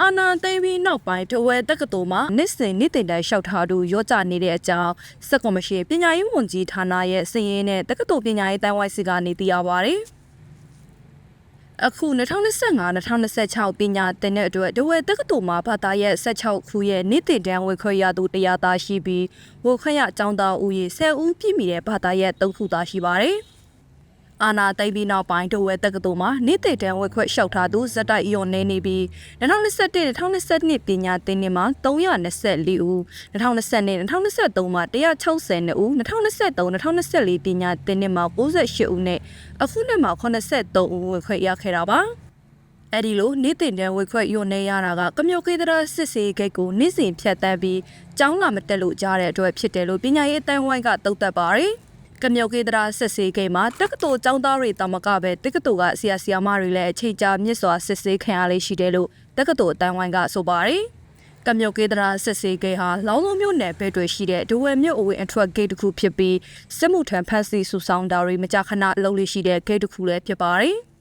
အာနာသိမ်းပြီးနောက်ပိုင်းတဝဲတက္ကသိုလ်မှာနှစ်စဉ်နှစ်တင်တိုင်းလျှောက်ထားသူရောကြနေတဲ့အကြောင်းစက်ကော်မရှင်ပညာရေးဝန်ကြီးဌာနရဲ့စည်ရင်းနဲ့တက္ကသိုလ်ပညာရေးတိုင်းဝိုင်းစီကနေသိရပါဗျ။အခု2025-2026ပညာသင်တဲ့အတွက်တဝဲတက္ကသိုလ်မှာဘာသာရဲ့16ခုရဲ့နေ့တင်တန်းဝေခွဲရသူတရားသားရှိပြီးဝေခွဲရအကြောင်းသားဦးရေ10ဦးပြည့်မီတဲ့ဘာသာရဲ့3ခုသားရှိပါတယ်။ အာနာသိပ်ပြီးနောက်ပိုင်းတဝဲတက္ကသိုလ်မှာနေ့တင်တန်းဝေခွဲလျှောက်ထားသူဇက်တိုက်အျော်နေနေပြီး2021-2022ပညာသင်နှစ်မှာ324ဦး2022-2023မှာ162ဦး2023-2024ပညာသင်နှစ်မှာ98ဦးနဲ့အခုနှစ်မှာ83ဦးဝေခွဲရခဲ့တာပါ။အဲ့ဒီလိုနေ့တင်တန်းဝေခွက်ယွန်နေရတာကကမျိုးကေးတရစစ်စေးဂိတ်ကိုနေ့စဉ်ဖြတ်တန်းပြီးကျောင်းလာမတက်လို့ကြားတဲ့အတွက်ဖြစ်တယ်လို့ပညာရေးအတန်းဝိုင်းကတုံ့တက်ပါတယ်။ ကမျိုးကေးတရစစ်စေးဂိတ်မှာတက္ကသိုလ်ကျောင်းသားတွေတမကပဲတက္ကသိုလ်ကဆရာဆရာမတွေလည်းအချိန်ကြာမြင့်စွာစစ်ဆေးခံရလေးရှိတယ်လို့တက္ကသိုလ်အတန်းဝိုင်းကဆိုပါတယ်။ကမျိုးကေးတရာစစ်စေးဂိတ်ဟာလောင်းလုံးမြို့နယ်ဘက်တွေရှိတဲ့ဒိုဝဲမြို့အဝေးအထွက်ဂိတ်တစ်ခုဖြစ်ပြီးစစ်မှုထမ်းဖက်စီစုဆောင်တာတွေမကြာခဏလုပ်လို့ရှိတဲ့ဂိတ်တစ်ခုလည်းဖြစ်ပါတယ်။